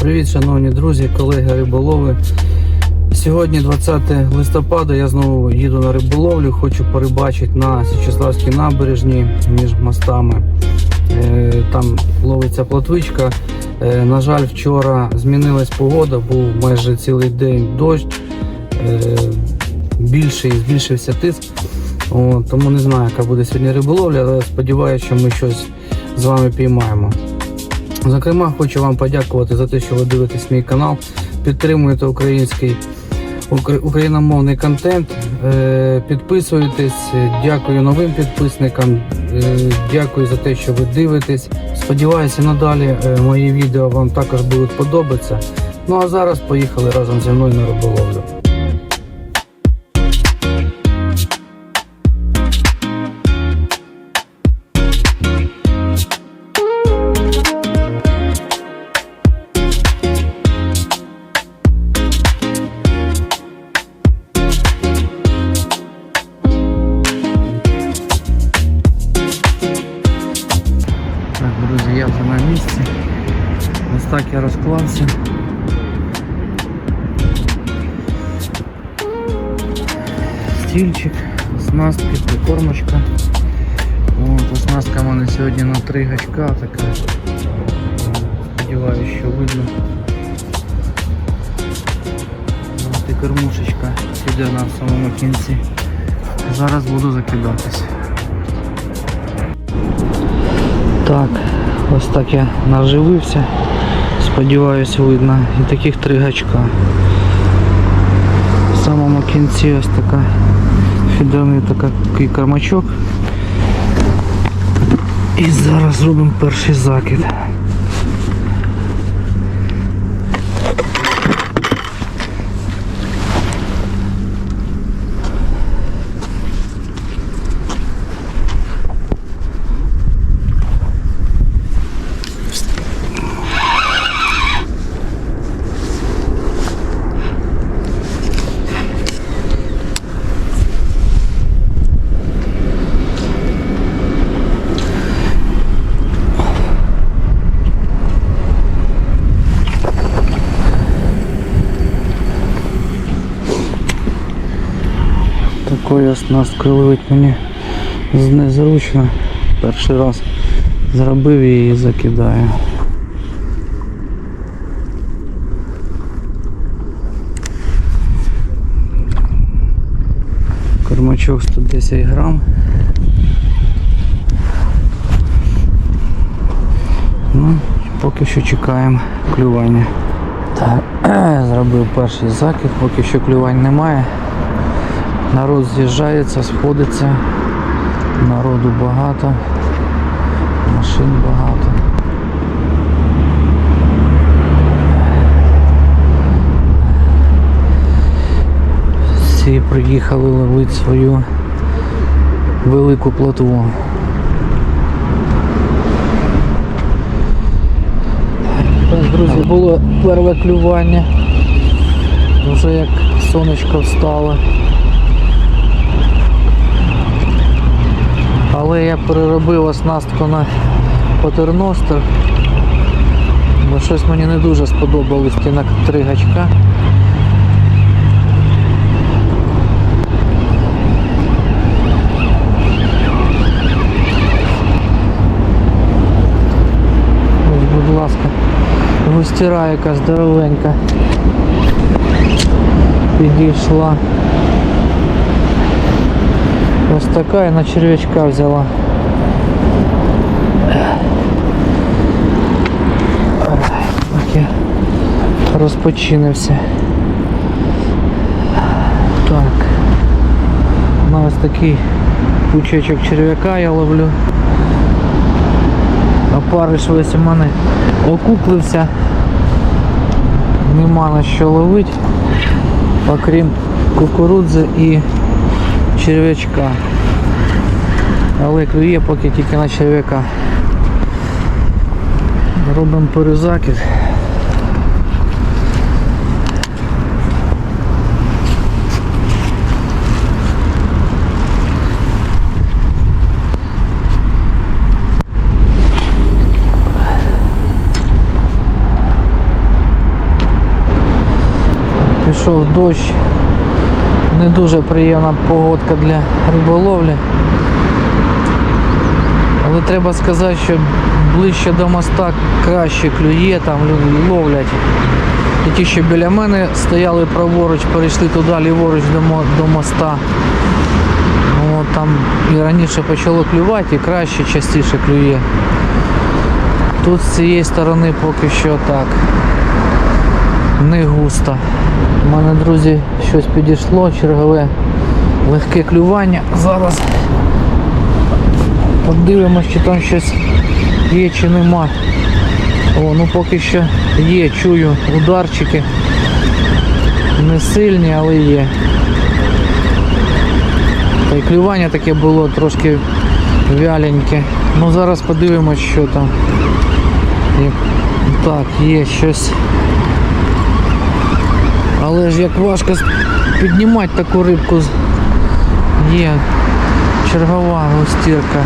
Привіт, шановні друзі, колеги риболови. Сьогодні 20 листопада. Я знову їду на риболовлю. Хочу порибачити на Січеславській набережні між мостами. Е, Там ловиться плотвичка. Е, На жаль, вчора змінилась погода, був майже цілий день дощ. Е, Більший, збільшився тиск. Тому не знаю, яка буде сьогодні риболовля, але сподіваюся, що ми щось з вами піймаємо. Зокрема, хочу вам подякувати за те, що ви дивитесь мій канал, підтримуєте український україномовний контент. Е, Підписуєтесь, дякую новим підписникам, е, дякую за те, що ви дивитесь. Сподіваюся, надалі е, мої відео вам також будуть подобатися. Ну а зараз поїхали разом зі мною на риболовлю. Стільчик, оснастки, прикормочка. От, оснастка в мене сьогодні на три гачка така. Сподіваюсь, що видно. От і кормушечка піде на самому кінці. Зараз буду закидатись. Так, ось так я наживився. Сподіваюсь, видно. І таких три гачка. В самому кінці ось така така- такий кармачок. І зараз зробимо перший закид. Оснасткою ловить мені незручно. Перший раз зробив її і закидаю. Кормачок 110 грам. Ну, поки що чекаємо клювання. Так, зробив перший закид, поки що клювань немає. Народ з'їжджається, сходиться, народу багато, машин багато. Всі приїхали ловити свою велику плотву. Друзі, було перше клювання. Вже як сонечко встало. Але я переробив оснастку на патерностер. Бо щось мені не дуже сподобались ті на три гачка. Ось, будь ласка, густіра яка здоровенька. Підійшла. Ось така і на черв'ячка взяла. Так я розпочинився. Так. На ось такий пучечок черв'яка я ловлю. Опариш весь у мене окуклився. Нема на що ловити, окрім кукурудзи і черв'ячка. Але клює поки тільки на черв'яка. Робимо перезакид. Пішов дощ. Не дуже приємна погодка для риболовлі. Але треба сказати, що ближче до моста краще клює, там люди ловлять. І ті, що біля мене стояли праворуч, перейшли туди, ліворуч до, моста. Ну, там і раніше почало клювати, і краще, частіше клює. Тут з цієї сторони поки що так. Не густо. У мене, друзі, щось підійшло, чергове легке клювання. Зараз подивимось, чи там щось є чи нема. О, ну поки що є, чую ударчики. Не сильні, але є. Та й клювання таке було трошки вяленьке. Ну зараз подивимось, що там. Так, є щось. Але ж як важко піднімати таку рибку. Є чергова густірка.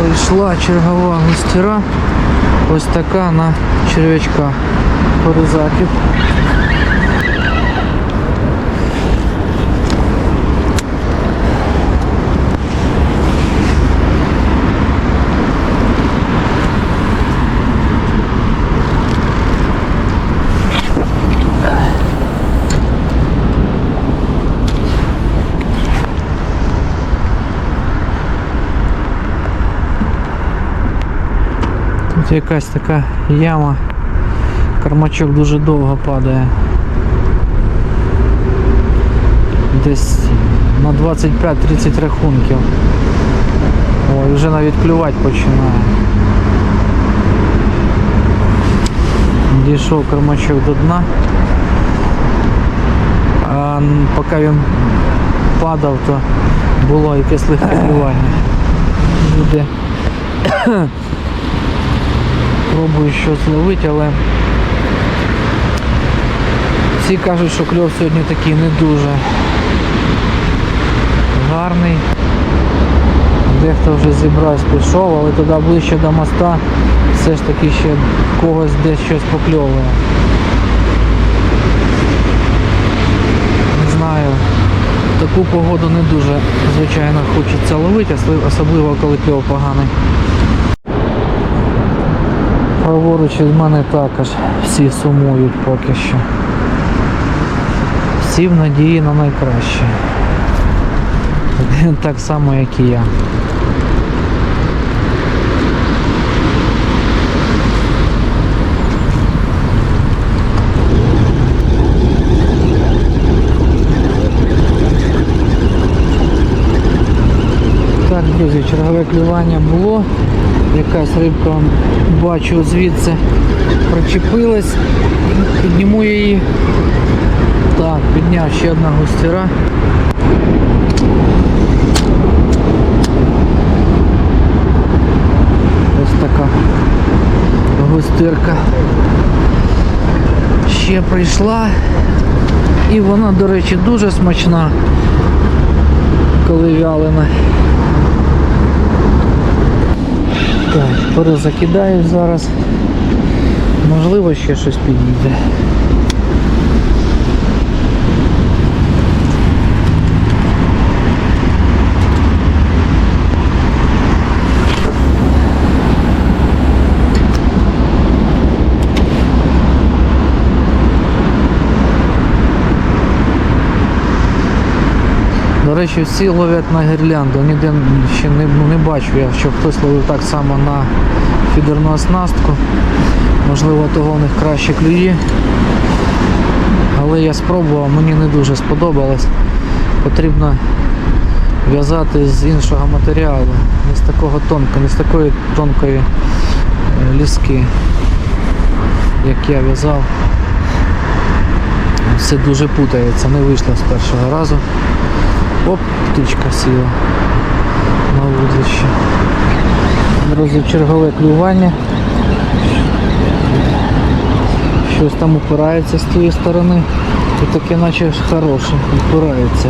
Прийшла чергова густіра. Ось така на черв'ячка. Поризаків. Якась така яма. Кармачок дуже довго падає. Десь на 25-30 рахунків. Ой, вже навіть клювати починає. Дійшов кармачок до дна. А поки він падав, то було якесь легке клювання. Буде Пробую щось зловити, але всі кажуть, що кльов сьогодні такий не дуже гарний. Дехто вже зібрався, пішов, але туди ближче до моста все ж таки ще когось десь щось покльовує. Не знаю. Таку погоду не дуже, звичайно, хочеться ловити, особливо коли кльов поганий. Праворуч від мене також всі сумують поки що. Всі в надії на найкраще. Так само, як і я. Так, друзі, чергове клювання було. Якась рибка бачу звідси причепилась. Підніму її. Так, підняв ще одна густіра. Ось така густирка. Ще прийшла. І вона, до речі, дуже смачна, коли вялена. Так, перезакидаю зараз. Можливо, ще щось підійде. Речі, всі ловлять на гірлянду. Ніде ще не, ну, не бачу я, що хтось ловив так само на фідерну оснастку. Можливо, того в них краще клює. Але я спробував, мені не дуже сподобалось. Потрібно в'язати з іншого матеріалу, не з такого тонкого, не з такої тонкої е, ліски, як я в'язав. Все дуже путається, не вийшло з першого разу. Оп, птичка сіла на вудлище. Друзі, чергове клювання. Щось там упирається з тієї сторони. І таке наче хороше, упирається.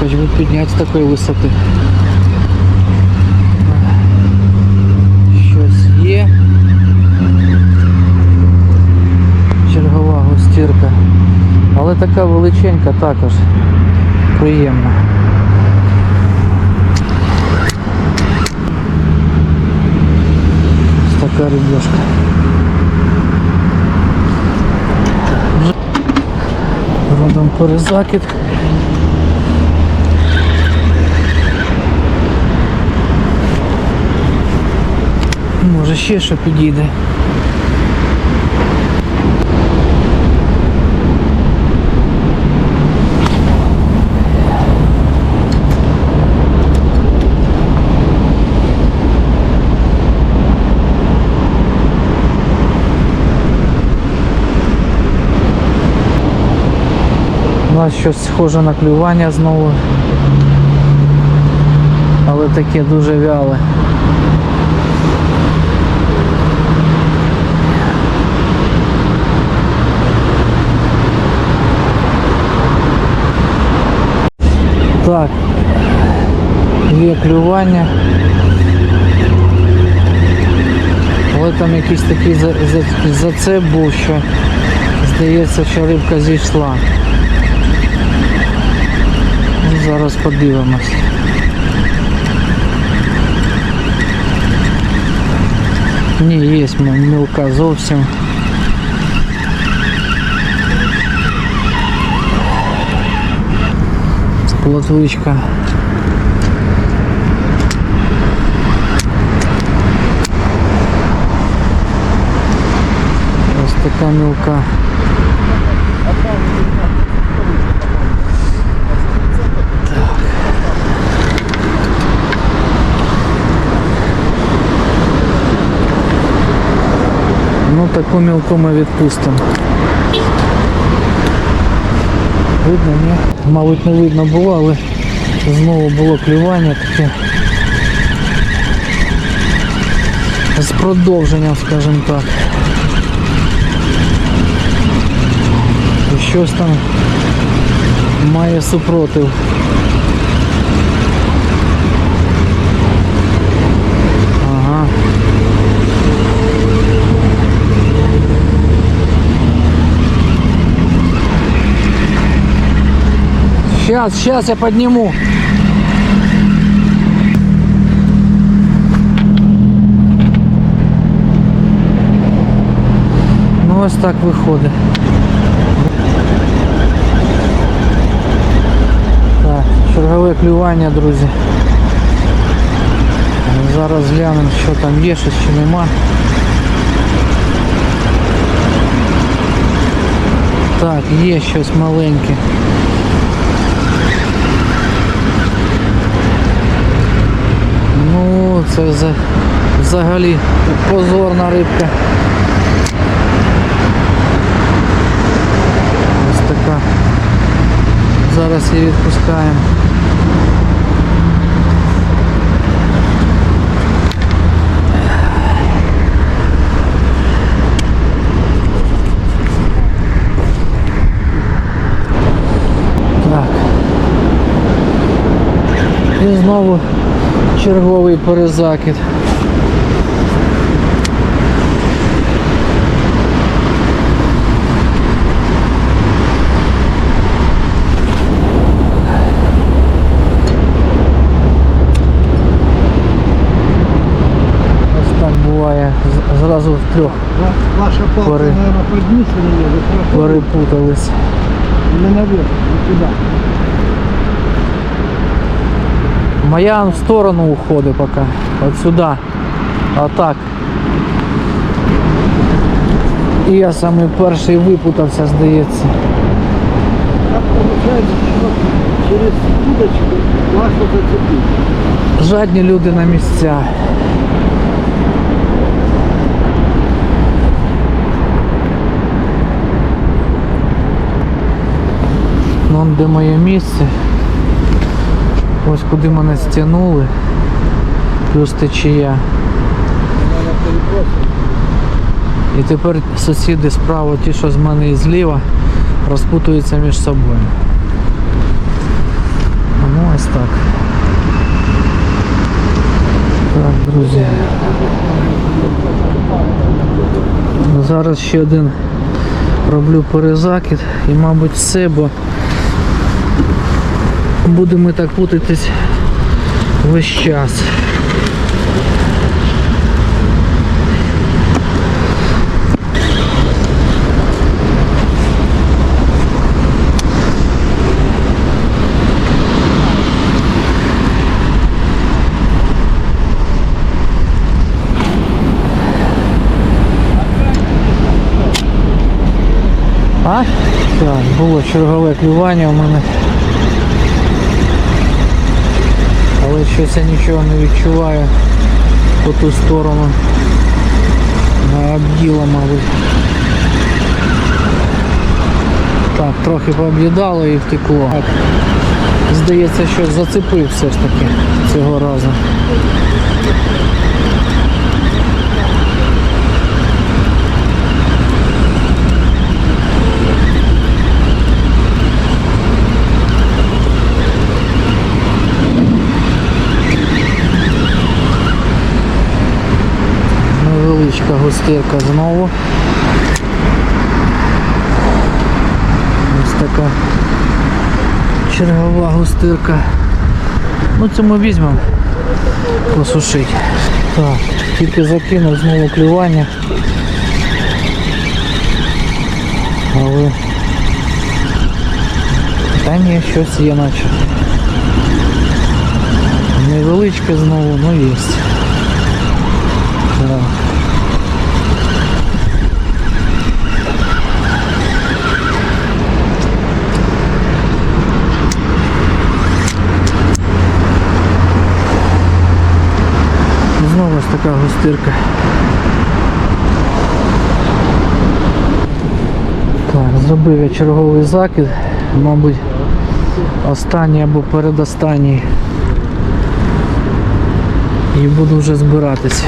Хоч би підняти з такої висоти. Щось є. Чергова гостірка така величенька також. Приємно. Ось така рибешка. Робимо перезакид. Може ще що підійде. У нас щось схоже на клювання знову. Але таке дуже вяле. Так, є клювання. Але там якийсь такий за, за, зацеп був, що здається, що рибка зійшла. Ну, Зараз подивимось. Ні, є м- мілка зовсім. Плотвичка. Ось така мілка. Таку мілку ми відпустимо. Видно, ні? Мабуть не видно було, але знову було клювання таке. З продовженням, скажімо так. І щось там має супротив. Сейчас, сейчас я подниму. Ну ось так виходить. Так, чергове клювання, друзі. Зараз глянемо, що там є, щось чи нема. Так, є щось маленьке. Це вза- взагалі позорна рибка. Ось така. Зараз її відпускаємо. Так. І знову черговий перезакид. Зразу в трьох Ваша палка, Пори. наверное, поднесена перепутались. Или наверх, не туда. Моя в сторону уходить поки. От сюди. А так. І я самий перший випутався, здається. Так получается, что через удочку классно зацепить. Жадні люди на місця. Ну, де моє місце. Ось куди мене стягнули. Плюс течія. І тепер сусіди справа, ті, що з мене і зліва, розпутуються між собою. Ну ось так. Так, друзі. Зараз ще один роблю перезакид і, мабуть, все, бо будемо так путатись весь час. А? Так, було чергове клювання у мене. Але щось я нічого не відчуваю по ту сторону. На обділа, мабуть. Так, трохи пооб'їдало і втекло. Так, здається, що зацепив все ж таки цього разу. Невеличка густирка знову. Ось така чергова густирка. Ну це ми візьмемо посушити. Так, тільки закинув знову клювання. Але та ні, щось є наче. Невеличке знову, ну є. Так. Знову ж така густирка. Так, зробив я черговий закид, мабуть, останній або передостанній. І буду вже збиратись.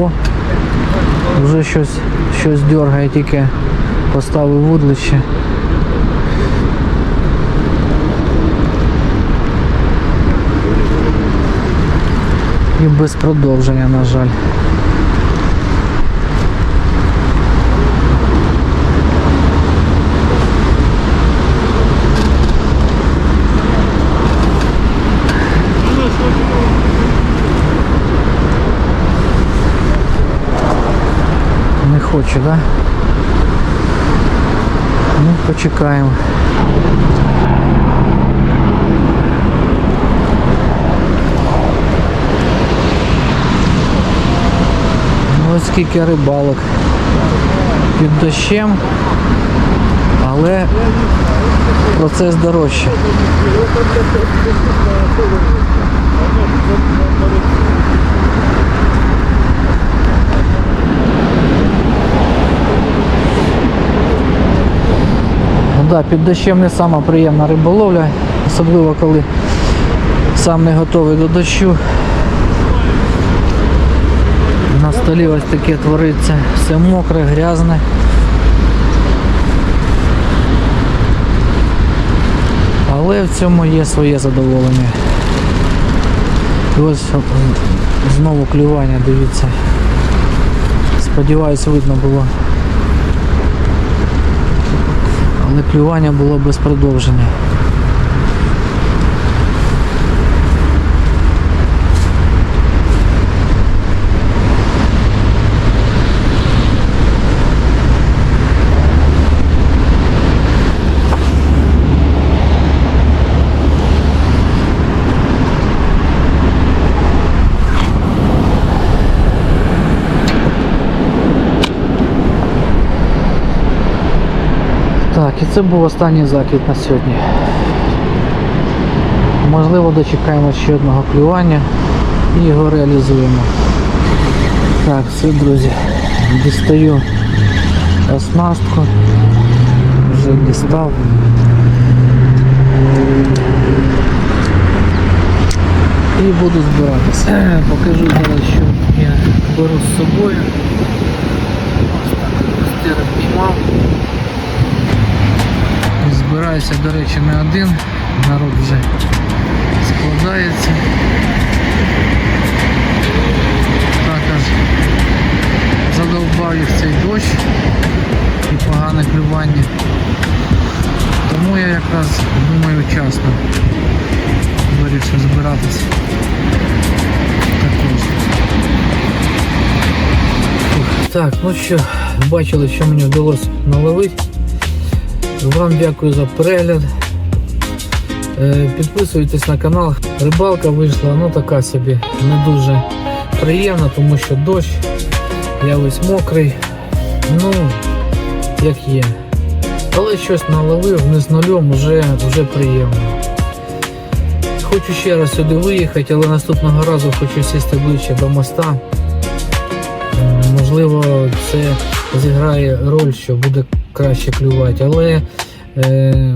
О, вже щось, щось дергає, тільки поставив вудлище. І без продовження, на жаль. Не хоче, да? Ну, почекаємо. Скільки рибалок під дощем, але процес дорожче. Ну да, під дощем не сама приємна риболовля, особливо коли сам не готовий до дощу. На столі ось таке твориться, все мокре, грязне. Але в цьому є своє задоволення. І ось знову клювання, дивіться. Сподіваюсь, видно було. Але клювання було без продовження. Так, і це був останній закид на сьогодні. Можливо, дочекаємо ще одного клювання і його реалізуємо. Так, все, друзі, дістаю оснастку. Вже дістав. І буду збиратися. Покажу зараз, що я беру з собою. Ось так, піймав. Збираюся, до речі, не один, народ вже складається. Також задовбав їх цей дощ і погане клювання. Тому я якраз думаю часто, вирішив збиратися також. Так, ну що, бачили, що мені вдалося наловити. Вам дякую за перегляд. Е, Підписуйтесь на канал. Рибалка вийшла, ну така собі, не дуже приємна, тому що дощ, я весь мокрий. Ну, як є. Але щось наловив, не з нульом, вже, вже приємно. Хочу ще раз сюди виїхати, але наступного разу хочу сісти ближче до моста. Можливо, це зіграє роль, що буде краще клювати. Але е,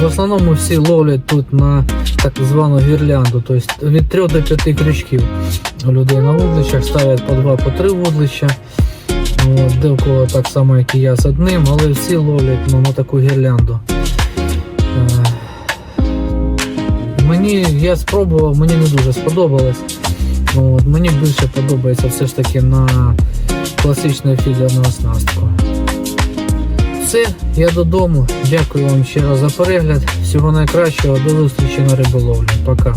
в основному всі ловлять тут на так звану гірлянду. Тобто від 3 до 5 крючків людей на вудлищах ставлять по 2 по 3 вудлища. Де в кого так само, як і я з одним, але всі ловлять ну, на таку гірлянду. Е, Мені я спробував, мені не дуже сподобалось. От, мені більше подобається все ж таки на класичну фідерну оснастку. Все, я додому. Дякую вам ще раз за перегляд. Всього найкращого, до зустрічі на риболовлі. Пока.